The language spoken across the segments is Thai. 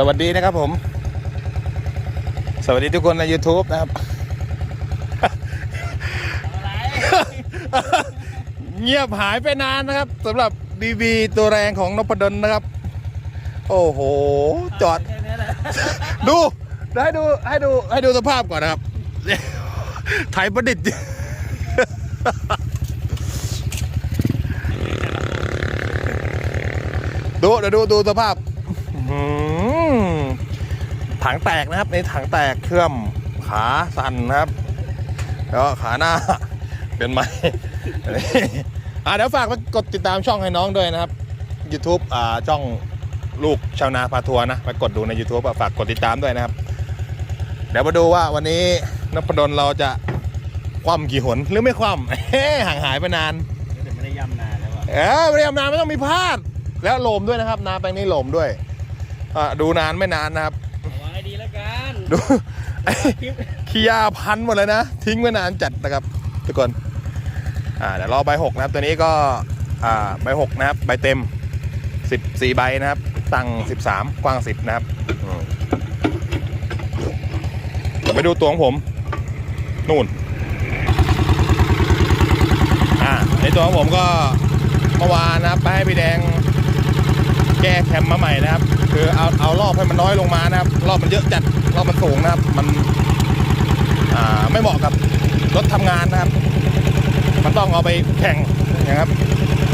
สวัสดีนะครับผม สวัสดีทุกคนใน YouTube นะครับ เงียบหายไปนานนะครับสำหรับบีบีตัวแรงของนพดลนะครับ โอ้โห จอด ดูให้ดูให้ดูให้ดูสภาพก่อนนะครับไทยประดิษฐ์ดูเดี๋ยวดูดูสภาพอื้อหือ ถังแตกนะครับ ในถังแตกเคลื่อมขาสั่นนะครับแล้วก็ขาหน้าเป็นไหมอ่าเดี๋ยวฝากไปกดติดตามช่องให้น้องด้วยนะครับ YouTube อ่าช่องลูกชาวนาพาทัวร์นะไปกดดูใน YouTube อะฝากกดติดตามด้วยนะครับ เดี๋ยวมาดูว่าวันนี้นพดลเราจะคว่ำกี่หนหรือไม่คว่ำเฮ้ห่างหายไปนานเดี๋ยวไม่ได้ย่ำนานแล้วอะเออไม่ได้ทำนานไม่ต้องมีพลาด แล้วโลมด้วยนะครับนาแปลงนี้โลมด้วยอะดูนานไม่นานนะครับ ดู ขี้ยาพันหมดเลยนะ ทิ้งไว้นานจัดนะครับทุกคนอ่าเดี๋ยวรอใบหกนะครับตัวนี้ก็อ่าใบหกนะครับใบเต็มสิบสี่ใบนะครับตังสิบสามกว้างสิบนะครับไปดูตัวของผมนู่นอ่าในตัวของผมก็เมื่อวานนะครับไปให้พี่แดงแก้แคมมาใหม่นะครับ คือเอาเอารอบให้มันน้อยลงมานะครับ รอบมันเยอะจัดรอบมันสูงนะครับ มันไม่เหมาะกับรถทำงานนะครับ มันต้องเอาไปแข่งนะครับ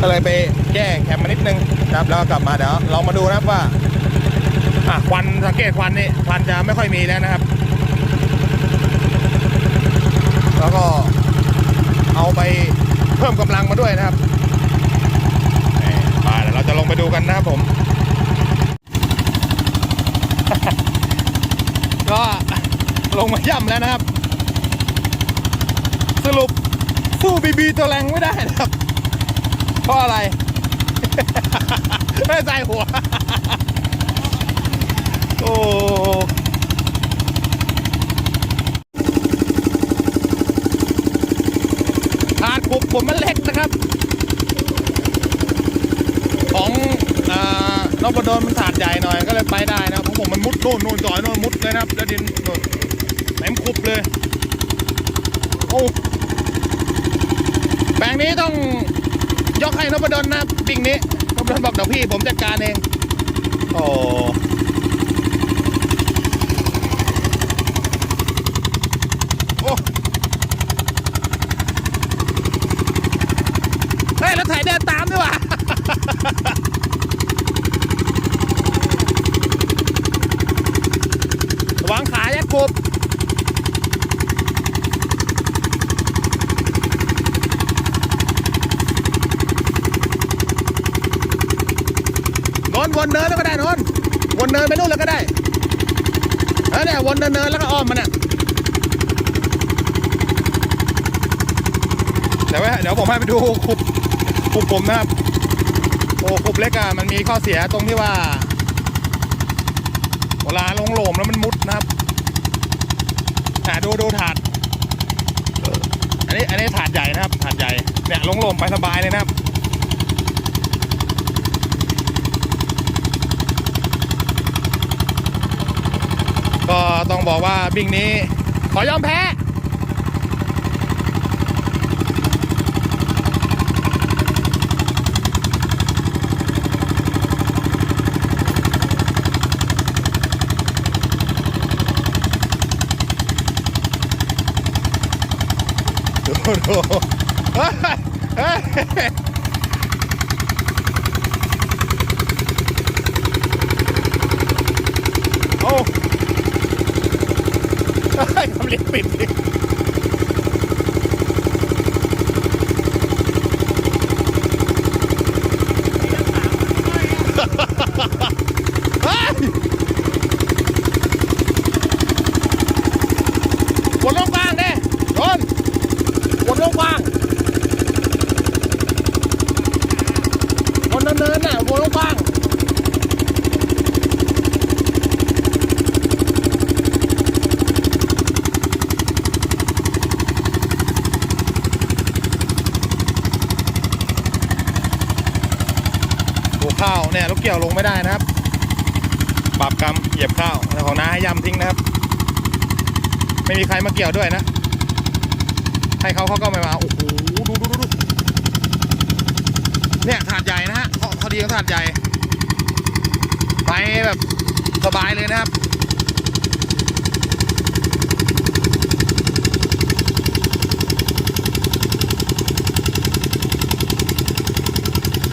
ก็เลยไปแก้แคมมานิดนึงนะครับ แล้วกลับมาเดี๋ยวเรามาดูนะครับว่าควันสังเกตควันนี่ควันจะไม่ค่อยมีแล้วนะครับ แล้วก็เอาไปเพิ่มกำลังมาด้วยนะครับนี่มาเดี๋ยวเราจะลงไปดูกันนะครับผม ก็ ลงมาย่ำแล้วนะครับ สรุปสู้บีบีตัวแรงไม่ได้นะครับ เพราะอะไร ไม่ใส่หัว โอ้ถาดปุบผมมันเล็กนะครับ ของอ่านพดลมันถาดใหญ่หน่อยก็เลยไปได้นะครับของผมมันมุดโน่นโน่นจอยโน่นมุดเลยนะครับแล้วดินโน่น เต็มคุบเลยโอ้แปลงนี้ต้องยกให้นพดลนะปิ่งนี้นพดลบอกเดี๋ยวพี่ผมจัดการเองโอ้เฮ้ยแล้วถ่ายเดินตามด้วยว่ะ ระวังขายัดกบนน วนเนินแล้วก็ได้นนวนเนินไปนู่นแล้วก็ได้เออเนี่ยวนเนินเนินแล้วก็อ้อมมันอะเดี๋ยวเดี๋ยวผมให้ไปดูคุบคุบผมนะครับโอ้คุบเล็กอะมันมีข้อเสียตรงที่ว่าเวลาลงโหลมแล้วมันมุดนะครับอ่าดูดูถาดอันนี้อันนี้ถาดใหญ่นะครับถาดใหญ่เนี่ยลงโหลมไปสบายเลยนะครับ ก็ต้องบอกว่าบิ่งนี้ ขอยอมแพ้ดูดูเฮ้ยเฮ้ยโอ้ เฮ้ยทำลิ้นปิดดิเฮ้ยวนลงกลางเด้โดน วนลงกว้างวนเนินๆน่ะวนลงกว้างดู ข้าวเนี่ยลูกเกี่ยวลงไม่ได้นะครับบาปกรรมเหยียบข้าวเจ้าของน้าให้ย่ำทิ้งนะครับ ไม่มีใครมาเกี่ยวด้วยนะ ให้เขาเขาก็ไม่มาโอ้โหดูดูดูดูเนี่ยถาดใหญ่นะฮะเขาเขาดีของถาดใหญ่ไปแบบสบายเลยนะครับ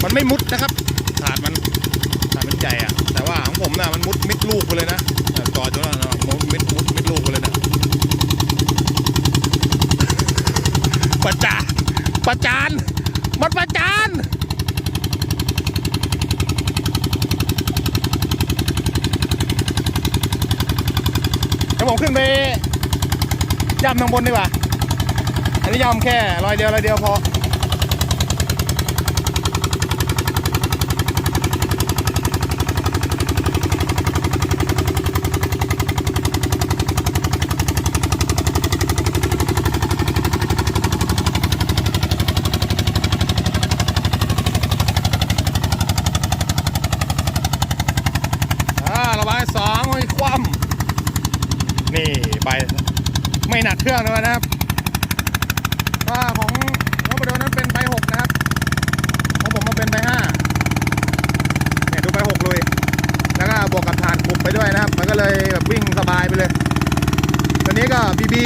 มันไม่มุดนะครับ ถาดมันถาดมัน ใหญ่อะแต่ว่าของผมน่ะมันมุดมิดลูกไปเลยนะต่จอดอยู่แล้วนะมุดมิดมุดมิดลูกไปเลยนะประจานประจานมันประจานเดี๋ยวผมขึ้นไปย่ำทางบนดีกว่า อันนี้ย่ำแค่รอยเดียวรอยเดียวพอาระบายสองไม่คว่ำนี่ ไป ไม่หนักเครื่องเลยนะครับถ้าของรถบรรทุกนั้นเป็นใบหกนะครับของผมมันเป็นใบห้าเนี่ยดูใบหกเลยแล้วก็บวกกับฐานปุกไปด้วยนะครับ มันก็เลยแบบวิ่งสบายไปเลยตัวนี้ก็บีบี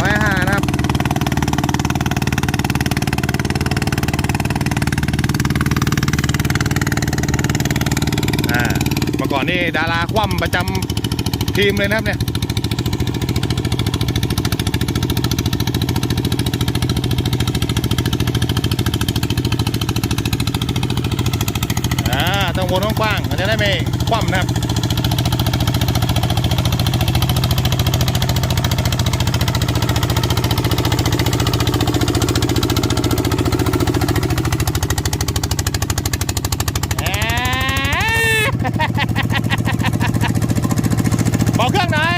ร้อยห้านะครับเมื่อก่อนนี่ดาราคว่ำประจำทีมเลยนะครับเนี่ย อ่าต้องวนกว้างๆมันจะได้ไม่คว่ำนะครับ แหม เบาเครื่องหน่อย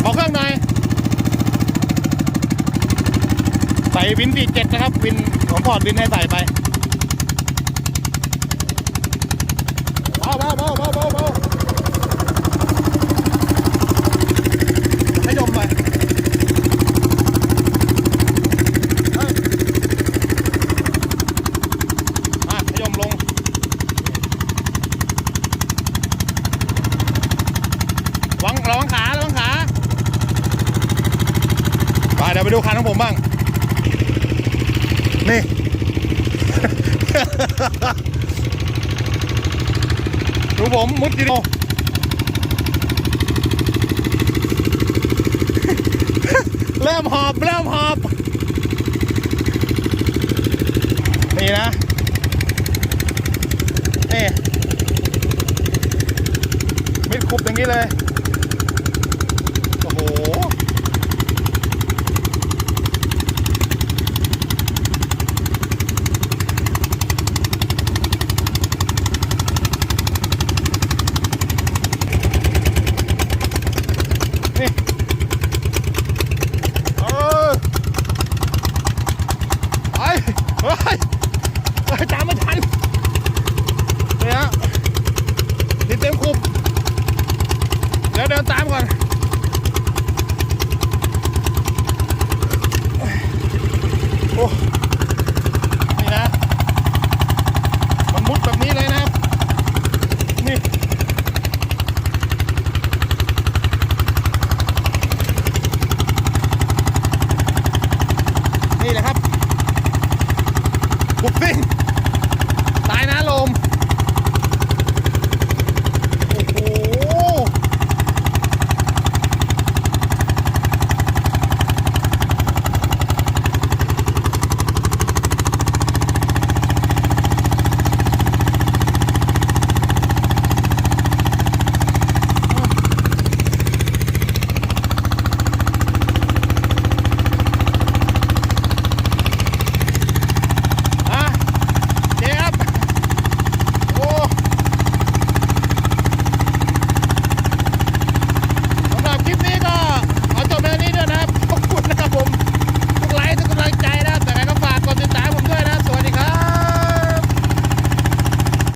เบาเครื่องหน่อย ใส่วินสี่ เจ็ดนะครับ วินผมพอร์ดวินให้ใส่ไปเบาเบาเบาเบาเบาเบาให้ดมไปเอ้ยอะให้ดมลงระวังระวังขาระวังขา ไปเดี๋ยวไปดูคันของผมบ้าง นี่ ดูผมมุดทีเดียวเริ่มหอบเริ่มหอบ นี่นะ นี่มิดคุบอย่างนี้เลย โอ้โห นี่เออไปเฮ้ย เฮ้